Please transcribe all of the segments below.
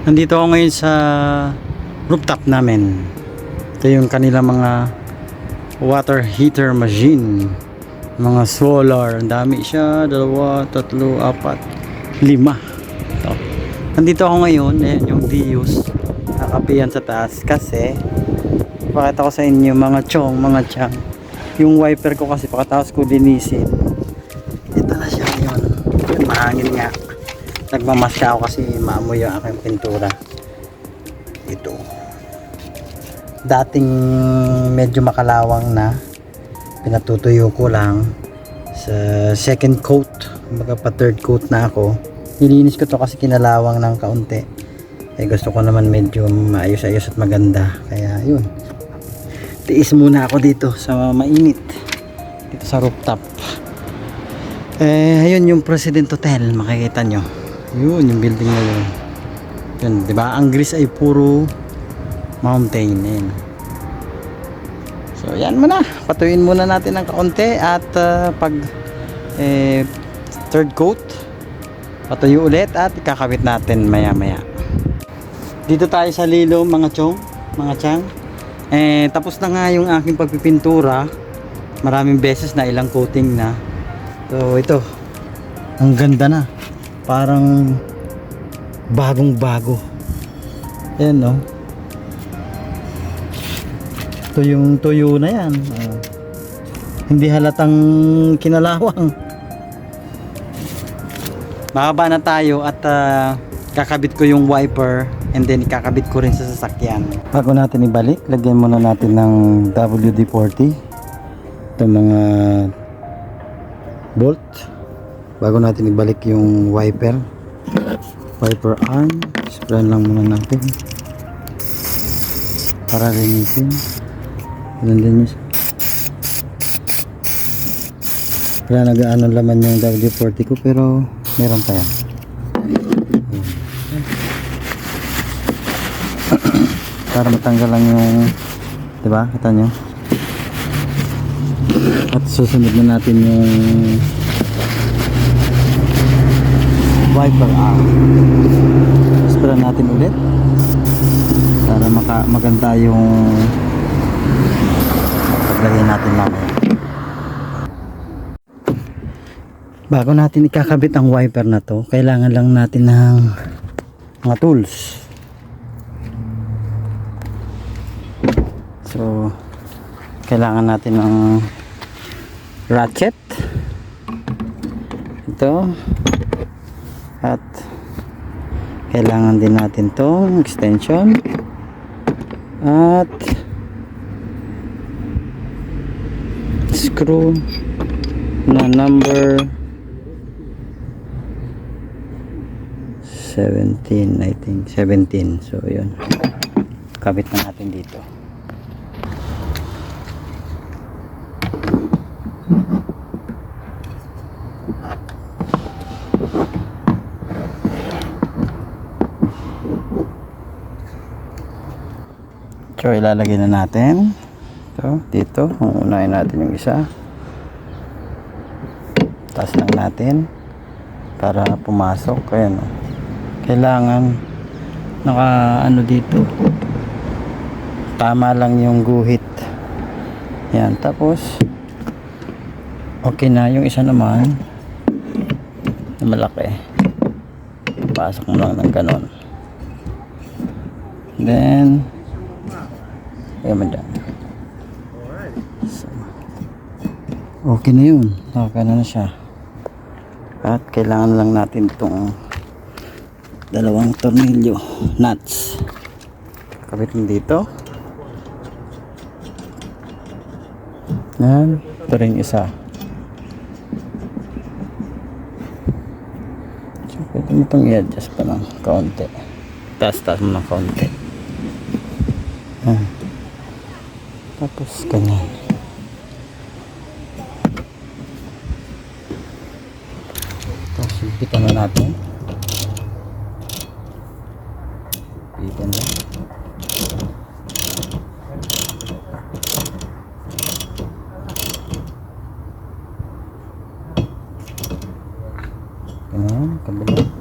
Nandito ako ngayon sa rooftop namin. Ito yung kanila mga water heater machine. Mga solar. Ang dami siya. Dalawa, tatlo, apat, lima. Ito. Nandito ako ngayon. Ayan yung Dios. Nakapiyan sa taas. Kasi, pakita ko sa inyo mga chong, mga chang. Yung wiper ko kasi pakatapos ko linisin. Ito na siya ngayon. Yan, mahangin nga. Nagmamaska ako kasi maamoy yung aking pintura. Ito. Dating medyo makalawang na. Pinatutuyo ko lang sa second coat. Pa third coat na ako. Nilinis ko to kasi kinalawang ng kaunti. Eh gusto ko naman medyo maayos-ayos at maganda. Kaya yun. Tiis muna ako dito sa mainit. Dito sa rooftop. Eh, ayun yung President Hotel, makikita nyo. Yun, yung building na yun. Yun, di ba? Ang gris ay puro mountain. Ayun. So, yan muna. Patuyin muna natin ng kaunti at ah, pag eh, third coat, patuyo ulit at ikakabit natin maya maya. Dito tayo sa Lilo, mga chong, mga chang. Eh, tapos na nga yung aking pagpipintura. Maraming beses na ilang coating na. So, ito. Ang ganda na. Parang bagong bago. Ayan, no? Tuyong tuyo na yan. Oh. Hindi halatang kinalawang. Bababa na tayo at ah, kakabit ko yung wiper and then ikakabit ko rin sa sasakyan. Bago natin ibalik, lagyan muna natin ng WD-40. Ito mga bolt bago natin ibalik yung wiper. Wiper arm. Spray lang muna natin. Para linisin. Ganun din yun. Wala nag-ano laman yung WD-40 ko pero meron pa yan. Para matanggal lang yung diba? Kita nyo? At susunod na natin yung wiper arm spray natin ulit para maka maganda yung paglagay natin mamaya. Bago natin ikakabit ang wiper na to kailangan lang natin ng mga tools. So kailangan natin ng ratchet. Ito at kailangan din natin tong extension. At screw na number 17 I think. 17 so yun. Kabit na natin dito So ilalagay na natin ito dito. Unahin natin yung isa. Taas lang natin para pumasok. Ayan o. Kailangan naka ano dito. Tama lang yung guhit. Yan. Tapos okay na. Yung isa naman na malaki. Pasok mo lang ng ganon. Then Dyan. So, okay na yun. Okay na na siya. At kailangan lang natin itong dalawang tornilyo. Nuts. Kabit mo dito. Yan. Ito rin isa. So, pwede mo itong i-adjust pa ng kaunti. Taas-taas mo ng kaunti. Yan. Tapos ganyan. Tapos higpitan na natin. Higpitan na. Ganyan, kabila.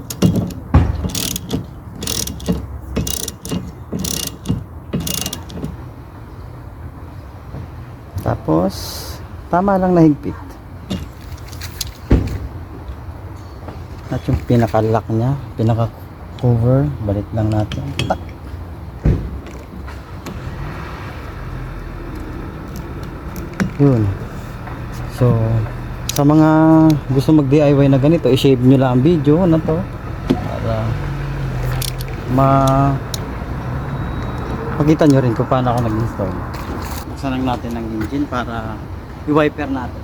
Tapos, tama lang na higpit. At yung pinaka-lock niya, pinaka-cover, balik lang natin. Tak! Yun. So, sa mga gusto mag-DIY na ganito, i-shave nyo lang ang video na to para ma makita nyo rin kung paano ako nag-install. Buksan lang natin ang engine para i-wiper natin.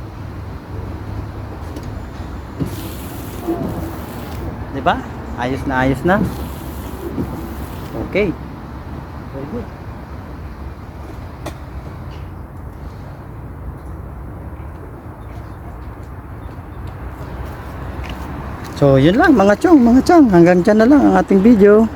Ba? Ayos na ayos na. Okay. Very good. So, yun lang mga chong, mga chong. Hanggang dyan na lang ang ating video.